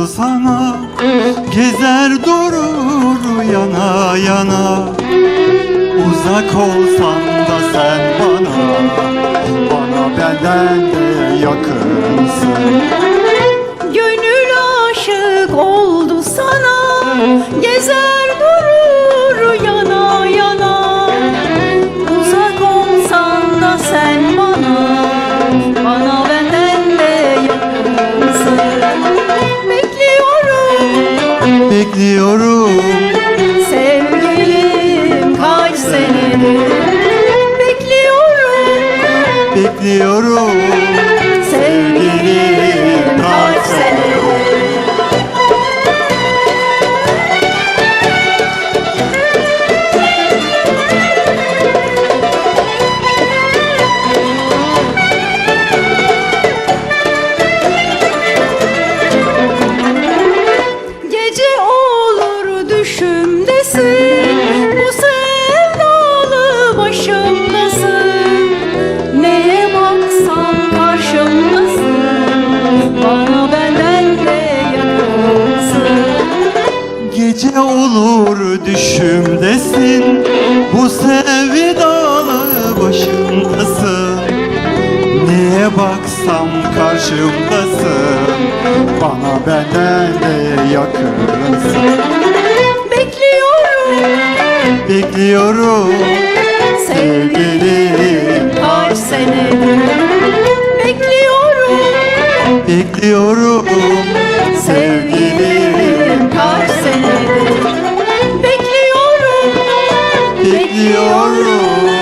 oldu sana Gezer durur yana yana. Uzak olsan da sen bana Bana benden de yakınsın. Gönül aşık oldu sana Gezer Bekliyorum. Sevgilim kaç senedir Bekliyorum. Bekliyorum. Sevgilim kaç senedir düşümdesin Bu sevdalı başımdasın. Neye baksam karşımdasın. Bana benden de yakınsın. Gece olur düşümdesin. Bu sevdalı başımdasın. Neye baksam karşımdasın. Bana benden de yakınsın bekliyorum. Sevgilim kaç senedir Bekliyorum. Bekliyorum. Sevgilim kaç senedir Bekliyorum. Bekliyorum.